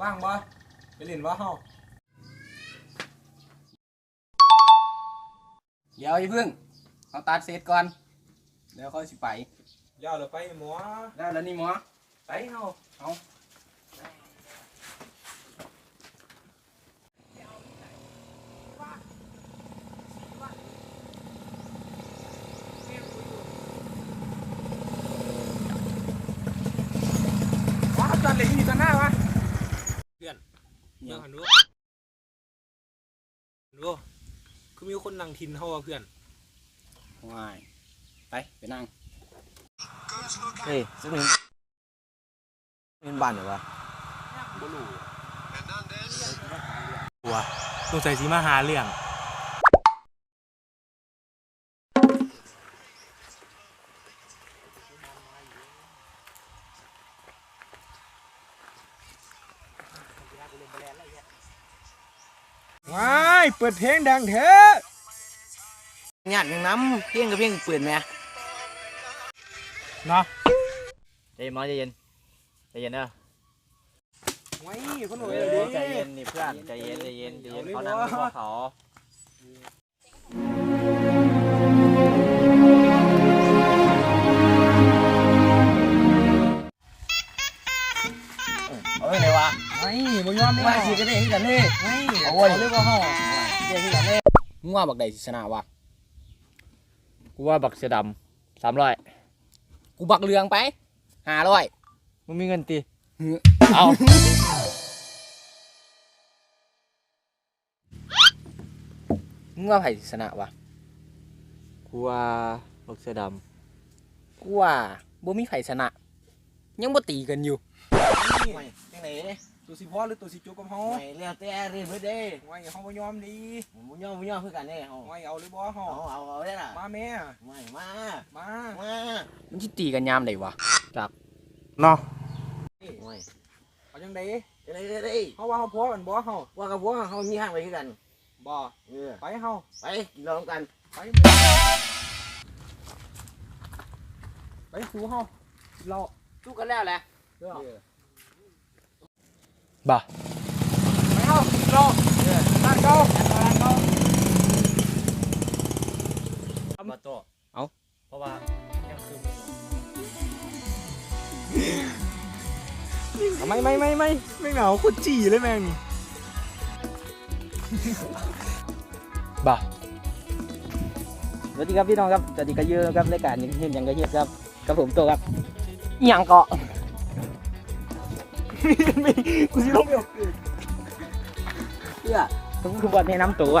ว่างบ่ไปเล่นบ่เฮาเดี๋ยวอย่าเพิ่งเอาตัดเสร็จก่อนเดี๋ยวเขาสิไปยาวเลยไปหมอได้แล้วนี่หมอไปเฮาเอา ว้าจันเลยมีกันหน้าวะเพื่อนเมืองหันดูดูคือมีคนนั่งทินเฮาว่ะเพื่อนวายไปไปนั่งเฮ้ยซึ่งเป็นบ้านเหรอวะบ่รู้ตัวสงสัยสิมาหาเรื่อง ว้า ยเปิดเพลงดังแท้ญาติยังน้ำเพียงกับเพียงปืนไหมเนาะใจเย็นน้อยใจเย็นใจเย็นเด้อไว้คนหเอนุ่ยอเลยใจเย็นนี่เพื่อนใจเย็นใจเย็นใจเย็นเขานั่งไม่พอเขาเอา สิก็ได้ที่กันนี่ไว้เอาไว้เรียกว่าเฮาได้ที่กันนี่มึงว่าบักใดสิชนะวะกูว่าบักเสือดำสามร้อยกูบักเรืองไปห้าร้อยมึงมีเงินตีเอามึงว่าไผสิชนะวะกูว่าบักเสือดำกูว่าบ่มีไผ่ชนะ ยังบ่ตีกันอยู่ำไม่ยังไง ตัวสิพ่อหรือตัวสิจุกกับเฮาไม่เลี้ยวแต่เรียนเพื่อเด้ไว้เฮาบ่ยอมดีมึงย่อมึงย่อเพื่อกันเด้เอาไว้เอาหรือบ่เฮาเอาเอาเอาได้ล่ะมาแม่ไม่มามามามันสิตีกันยามใดวะเนาะไม่เอาจังได๋จะได้ได้เฮาว่าเฮาพอกันบ่เฮาว่ากับพวกเขามีห้างไปคือกันบ่เออไปเฮาไปกินเรากันไปไปสู่เฮาเราสู้กันแล้วแหละเด้อ บ่ไปเฮาเราตั้งเก่ามาโตเพราะว่ายังคือไม่ไม่ไม่ไม่ไม่เหงาคนจี่เลยแม่งบ่สวัสดีครับพี่น้องครับสวัสดีกันเยอะครับรายการยังเห็นยังกระเทียบครับกับผมโตครับอิหยังเกาะ กูสิลงเดี๋ยวเพื่อผมคือบอลแนะนำตัว